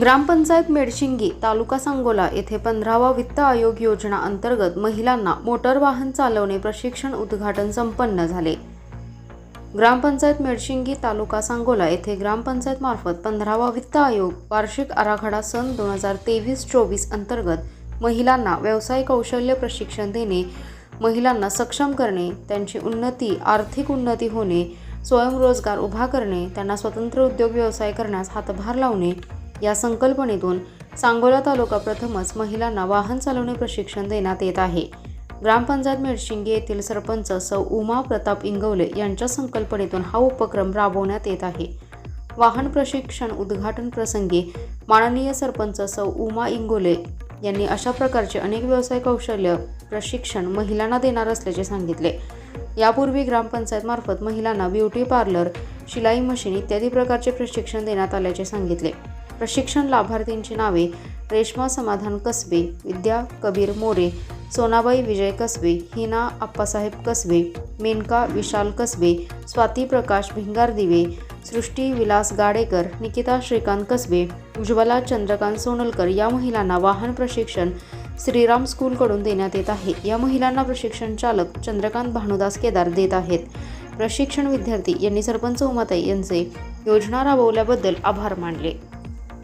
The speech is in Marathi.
ग्रामपंचायत मेडशिंगी तालुका सांगोला येथे पंधरावा वित्त आयोग योजना अंतर्गत महिलांना मोटर वाहन चालवणे प्रशिक्षण उद्घाटन संपन्न झाले. ग्रामपंचायत मेडशिंगी तालुका सांगोला येथे ग्रामपंचायत मार्फत पंधरावा वित्त आयोग वार्षिक आराखडा सन दोन हजार तेवीस चोवीस अंतर्गत महिलांना व्यवसाय कौशल्य प्रशिक्षण देणे महिलांना सक्षम करणे त्यांची उन्नती आर्थिक उन्नती होणे स्वयंरोजगार उभा करणे त्यांना स्वतंत्र उद्योग व्यवसाय करण्यास हातभार लावणे या संकल्पनेतून सांगोला तालुका प्रथमच महिलांना वाहन चालवणे प्रशिक्षण देण्यात येत आहे. ग्रामपंचायत मेडशिंगी येथील सरपंच सौ उमा प्रताप इंगवले यांच्या संकल्पनेतून हा उपक्रम राबवण्यात येत आहे. वाहन प्रशिक्षण उद्घाटन प्रसंगी माननीय सरपंच सौ उमा इंगोले यांनी अशा प्रकारचे अनेक व्यवसाय कौशल्य प्रशिक्षण महिलांना देणार असल्याचे सांगितले. यापूर्वी ग्रामपंचायतमार्फत महिलांना ब्युटी पार्लर शिलाई मशीन इत्यादी प्रकारचे प्रशिक्षण देण्यात आल्याचे सांगितले. प्रशिक्षण लाभार्थींची नावे रेश्मा समाधान कसबे विद्या कबीर मोरे सोनाबाई विजय कसबे हिना आप्पासाहेब कसबे मेनका विशाल कसबे स्वाती प्रकाश भिंगार दिवे सृष्टी विलास गाडेकर निकिता श्रीकांत कसबे उज्ज्वला चंद्रकांत सोनलकर या महिलांना वाहन प्रशिक्षण श्रीराम स्कूलकडून देण्यात येत आहे. या महिलांना प्रशिक्षण चालक चंद्रकांत भानुदास केदार देत आहेत. प्रशिक्षण विद्यार्थी यांनी सरपंच उमाताई यांचे योजना राबवल्याबद्दल आभार मानले.